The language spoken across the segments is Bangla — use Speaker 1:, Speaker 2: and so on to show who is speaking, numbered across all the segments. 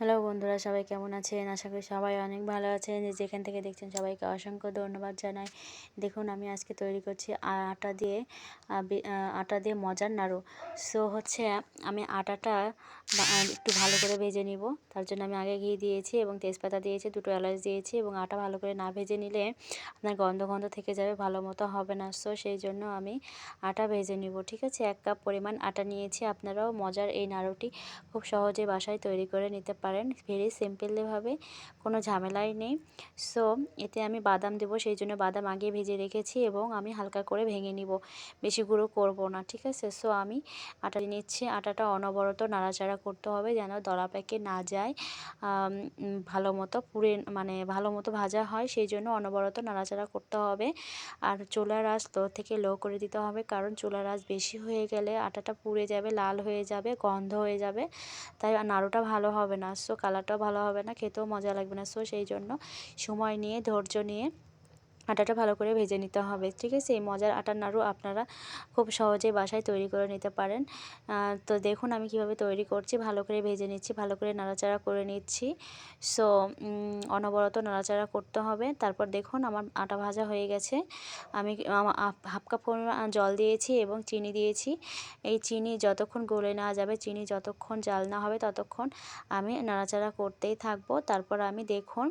Speaker 1: হ্যালো বন্ধুরা, সবাই কেমন আছেন? আশা করি সবাই অনেক ভালো আছেন। যেখান থেকে দেখছেন সবাইকে অসংখ্য ধন্যবাদ জানাই। দেখুন, আমি আজকে তৈরি করছি আটা দিয়ে আটা দিয়ে মজার নাড়ু। সো হচ্ছে, আমি আটাটা একটু ভালো করে ভেজে নিব। তার জন্য আমি আগে ঘি দিয়েছি এবং তেজপাতা দিয়েছি, দুটো এলাচ দিয়েছি এবং আটা ভালো করে না ভেজে নিলে আপনার গন্ধ গন্ধ থেকে যাবে, ভালো মতো হবে না। সো সেই জন্য আমি আটা ভেজে নিব, ঠিক আছে? এক কাপ পরিমাণ আটা নিয়েছি। আপনারাও মজার এই নাড়ুটি খুব সহজে বাসায় তৈরি করে নিতে পারেন ভেরি সিম্পলভাবে কোনো ঝামেলাই নেই। সো এতে আমি বাদাম দেবো, সেই জন্য বাদাম আগে ভেজে রেখেছি এবং আমি হালকা করে ভেঙে নিব। বেশি গুঁড়ো করব না, ঠিক আছে? সো আমি আটা নিচ্ছি। আটাটা অনবরত নাড়াচাড়া করতে হবে যেন দলা প্যাকে না যায় ভালো মতো পুড়ে মানে ভালো মতো ভাজা হয়, সেই জন্য অনবরত নাড়াচাড়া করতে হবে। আর চুলার আঁচ লো থেকে লো করে দিতে হবে, কারণ চুলার আঁচ বেশি হয়ে গেলে আটাটা পুড়ে যাবে, লাল হয়ে যাবে, গন্ধ হয়ে যাবে, তাই নাড়ুটা ভালো হবে না। সো কালারটাও ভালো হবে না, খেতেও মজা লাগবে না। সো সেই জন্য সময় নিয়ে, ধৈর্য নিয়ে আটাটা ভালো করে ভেজে নিতে হবে, ঠিক আছে? এই মজার আটার নাড়ু আপনারা খুব সহজেই বাসায় তৈরি করে নিতে পারেন। তো দেখুন আমি কীভাবে তৈরি করছি, ভালো করে ভেজে নিচ্ছি, ভালো করে নাড়াচাড়া করে নিচ্ছি। সো অনবরত নাড়াচাড়া করতে হবে। তারপর দেখুন আমার আটা ভাজা হয়ে গেছে। আমি হাফ কাপ পরিমাণ জল দিয়েছি এবং চিনি দিয়েছি। এই চিনি যতক্ষণ গলে না যাবে, চিনি যতক্ষণ জাল না হবে, ততক্ষণ আমি নাড়াচাড়া করতেই থাকব। তারপর আমি দেখুন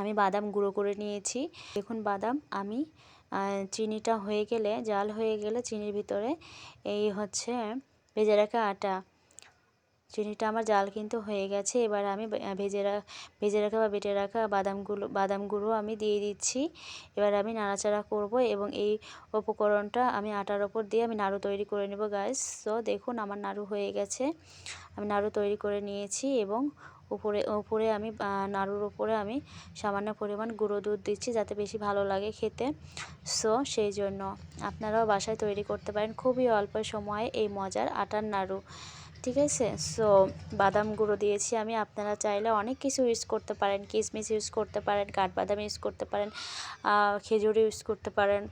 Speaker 1: আমি বাদাম গুঁড়ো করে নিয়েছি। দেখুন বাদাম, আমি চিনিটা হয়ে গেলে, জাল হয়ে গেলে চিনির ভিতরে এই হচ্ছে ভেজে রাখা আটা। চিনিটা আমার জাল কিন্তু হয়ে গেছে, এবার আমি ভেজে ভেজে রাখা বা বেটে রাখা বাদামগুলো, বাদাম গুঁড়ো আমি দিয়ে দিচ্ছি। এবার আমি নাড়াচাড়া করব এবং এই উপকরণটা আমি আটার ওপর দিয়ে আমি নাড়ু তৈরি করে নেব গাইস সো দেখুন আমার নাড়ু হয়ে গেছে। আমি নাড়ু তৈরি করে নিয়েছি এবং উপরে উপরে আমি নাড়ুর উপরে আমি সামান্য পরিমাণ গুঁড়ো দুধ দিচ্ছি যাতে বেশি ভালো লাগে খেতে। সো, সেই জন্য আপনারাও বাসায় তৈরি করতে পারেন। খুবই অল্প সময়ে এই মজার আটার নাড়ু। ঠিক আছে? সো বাদাম গুঁড়ো দিয়েছি আমি। আপনারা চাইলে অনেক কিছু ইউজ করতে পারেন। কিশমিশ ইউজ করতে পারেন, কাঠবাদাম ইউজ করতে পারেন খেজুর ইউজ করতে পারেন,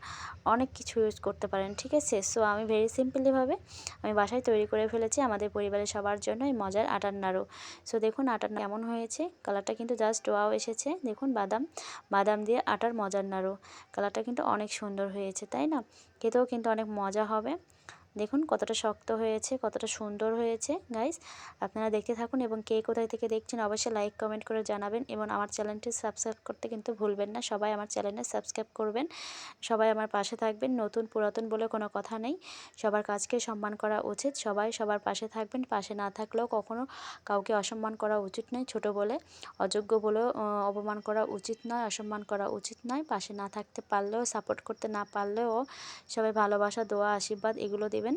Speaker 1: অনেক কিছু ইউজ করতে পারেন, ঠিক আছে? সো আমি ভেরি সিম্পলিভাবে আমি বাসায় তৈরি করে ফেলেছি। আমাদের পরিবারের সবার জন্য এই মজার আটার নাড়ু। সো দেখুন আটার কেমন হয়েছে। কালারটা কিন্তু জাস্ট ওয়াও এসেছে। দেখুন বাদাম বাদাম দিয়ে আটার মজার নাড়ু। কালারটা কিন্তু অনেক সুন্দর হয়েছে, তাই না? খেতেও কিন্তু অনেক মজা হবে। দেখুন কতটা শক্ত হয়েছে, কতটা সুন্দর হয়েছে গাইস আপনারা দেখতে থাকুন এবং কে কোথায় থেকে দেখছেন অবশ্যই লাইক কমেন্ট করে জানাবেন এবং আমার চ্যানেলটি সাবস্ক্রাইব করতে কিন্তু ভুলবেন না। সবাই আমার চ্যানেলে সাবস্ক্রাইব করবেন। সবাই আমার পাশে থাকবেন। নতুন, পুরাতন বলে কোনো কথা নেই। সবার কাজকে সম্মান করা উচিত। সবাই সবার পাশে থাকবেন। পাশে না থাকলেও কখনো কাউকে অসম্মান করা উচিত নয়। ছোট বলে, অযোগ্য বলেও অপমান করা উচিত নয়, অসম্মান করা উচিত নয়। পাশে না থাকতে পারলেও সাপোর্ট করতে না পারলেও সবাই ভালোবাসা, দোয়া, আশীর্বাদ এগুলো দেবেন।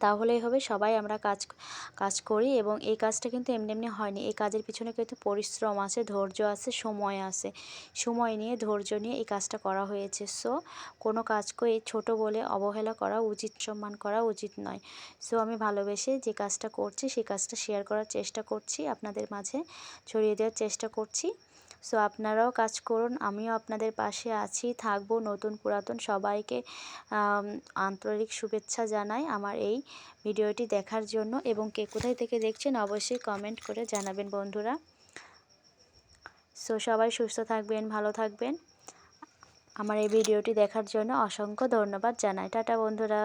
Speaker 1: তাহলেই হবে, সবাই আমরা কাজ কাজ করি এবং এই কাজটা কিন্তু এমনি এমনি হয়নি। এই কাজের পিছনে কিন্তু পরিশ্রম আছে, ধৈর্য আছে, সময় আছে। সময় নিয়ে, ধৈর্য নিয়ে এই কাজটা করা হয়েছে। সো, কোনো কাজকে ছোট বলে অবহেলা করা উচিত, সম্মান করা উচিত নয়। সো, আমি ভালোবেসে যে কাজটা করছি, সেই কাজটা শেয়ার করার চেষ্টা করছি। আপনাদের মাঝে ছড়িয়ে দেওয়ার চেষ্টা করছি। সো আপনারাও কাজ করুন, আমিও আপনাদের পাশে আছি, থাকব নতুন পুরাতন সবাইকে আন্তরিক শুভেচ্ছা জানাই আমার এই ভিডিওটি দেখার জন্য। এবং কে কোথায় থেকে দেখছেন, অবশ্যই কমেন্ট করে জানাবেন বন্ধুরা। সো সবাই সুস্থ থাকবেন, ভালো থাকবেন। আমার এই ভিডিওটি দেখার জন্য অসংখ্য ধন্যবাদ জানাই। টাটা বন্ধুরা।